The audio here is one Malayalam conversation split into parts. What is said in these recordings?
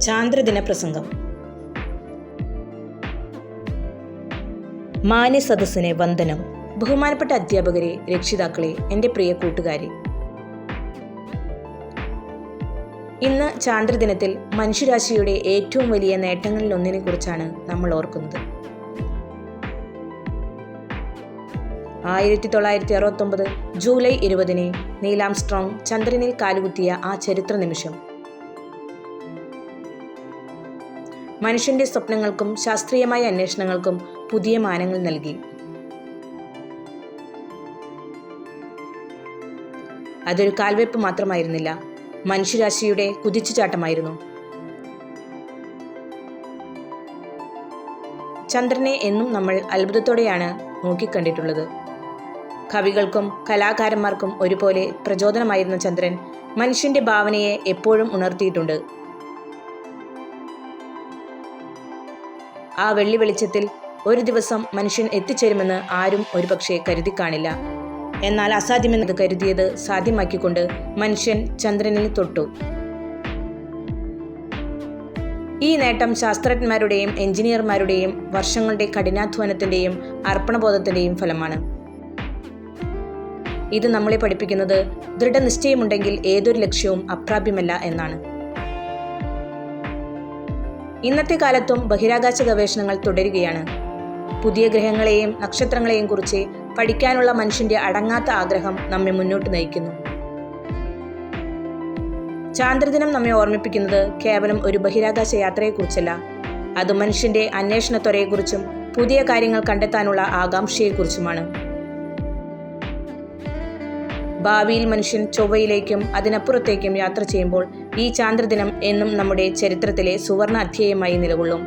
ചാന്ദ്രദിന പ്രസംഗം. മാന്യ സദസ്സിനെ വന്ദനം. ബഹുമാനപ്പെട്ട അധ്യാപകരെ രക്ഷിതാക്കളെ എന്റെ പ്രിയ കൂട്ടുകാരെ. ഇന്ന് ചാന്ദ്രദിനത്തിൽ മനുഷ്യരാശിയുടെ ഏറ്റവും വലിയ നേട്ടങ്ങളിൽ ഒന്നിനെ കുറിച്ചാണ് നമ്മൾ ഓർക്കുന്നത്. ആയിരത്തി തൊള്ളായിരത്തി അറുപത്തൊമ്പത് ജൂലൈ ഇരുപതിന് നീലാം സ്ട്രോങ് ചന്ദ്രനിൽ കാലുകുത്തിയ ആ ചരിത്ര നിമിഷം മനുഷ്യന്റെ സ്വപ്നങ്ങൾക്കും ശാസ്ത്രീയമായ അന്വേഷണങ്ങൾക്കും പുതിയ മാനങ്ങൾ നൽകി. അതൊരു കാൽവെപ്പ് മാത്രമായിരുന്നില്ല മനുഷ്യരാശിയുടെ കുതിച്ചുചാട്ടമായിരുന്നു. ചന്ദ്രനെ എന്നും നമ്മൾ അത്ഭുതത്തോടെയാണ് നോക്കിക്കണ്ടിട്ടുള്ളത്. കവികൾക്കും കലാകാരന്മാർക്കും ഒരുപോലെ പ്രചോദനമായിരുന്ന ചന്ദ്രൻ മനുഷ്യന്റെ ഭാവനയെ എപ്പോഴും ഉണർത്തിയിട്ടുണ്ട്. ആ വെള്ളി വെളിച്ചത്തിൽ ഒരു ദിവസം മനുഷ്യൻ എത്തിച്ചേരുമെന്ന് ആരും ഒരുപക്ഷെ കരുതി കാണില്ല. എന്നാൽ അസാധ്യമെന്നത് കരുതിയത് സാധ്യമാക്കിക്കൊണ്ട് മനുഷ്യൻ ചന്ദ്രനിൽ തൊട്ടു. ഈ നേട്ടം ശാസ്ത്രജ്ഞന്മാരുടെയും എഞ്ചിനീയർമാരുടെയും വർഷങ്ങളുടെ കഠിനാധ്വാനത്തിന്റെയും അർപ്പണബോധത്തിന്റെയും ഫലമാണ്. ഇത് നമ്മളെ പഠിപ്പിക്കുന്നത് ദൃഢനിശ്ചയമുണ്ടെങ്കിൽ ഏതൊരു ലക്ഷ്യവും അപ്രാപ്യമല്ല എന്നാണ്. ഇന്നത്തെ കാലത്തും ബഹിരാകാശ ഗവേഷണങ്ങൾ തുടരുകയാണ്. പുതിയ ഗ്രഹങ്ങളെയും നക്ഷത്രങ്ങളെയും കുറിച്ച് പഠിക്കാനുള്ള മനുഷ്യന്റെ അടങ്ങാത്ത ആഗ്രഹം നമ്മെ മുന്നോട്ട് നയിക്കുന്നു. ചാന്ദ്രദിനം നമ്മെ ഓർമ്മിപ്പിക്കുന്നത് കേവലം ഒരു ബഹിരാകാശ യാത്രയെക്കുറിച്ചല്ല. അത് മനുഷ്യന്റെ അന്വേഷണത്വരയെക്കുറിച്ചും പുതിയ കാര്യങ്ങൾ കണ്ടെത്താനുള്ള ആകാംക്ഷയെക്കുറിച്ചുമാണ്. ഭാവിയിൽ മനുഷ്യൻ ചൊവ്വയിലേക്കും അതിനപ്പുറത്തേക്കും യാത്ര ചെയ്യുമ്പോൾ ഈ ചാന്ദ്രദിനം എന്നും നമ്മുടെ ചരിത്രത്തിലെ സുവർണ അധ്യായമായി നിലകൊള്ളും.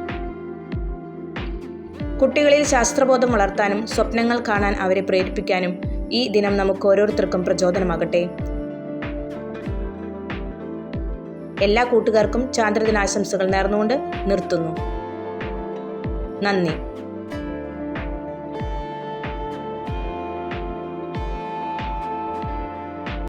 കുട്ടികളിൽ ശാസ്ത്രബോധം വളർത്താനും സ്വപ്നങ്ങൾ കാണാൻ അവരെ പ്രേരിപ്പിക്കാനും ഈ ദിനം നമുക്ക് ഓരോരുത്തർക്കും പ്രചോദനമാകട്ടെ. എല്ലാ കൂട്ടുകാർക്കും ചാന്ദ്രദിനാശംസകൾ നേർന്നുകൊണ്ട് നിർത്തുന്നു. നന്ദി.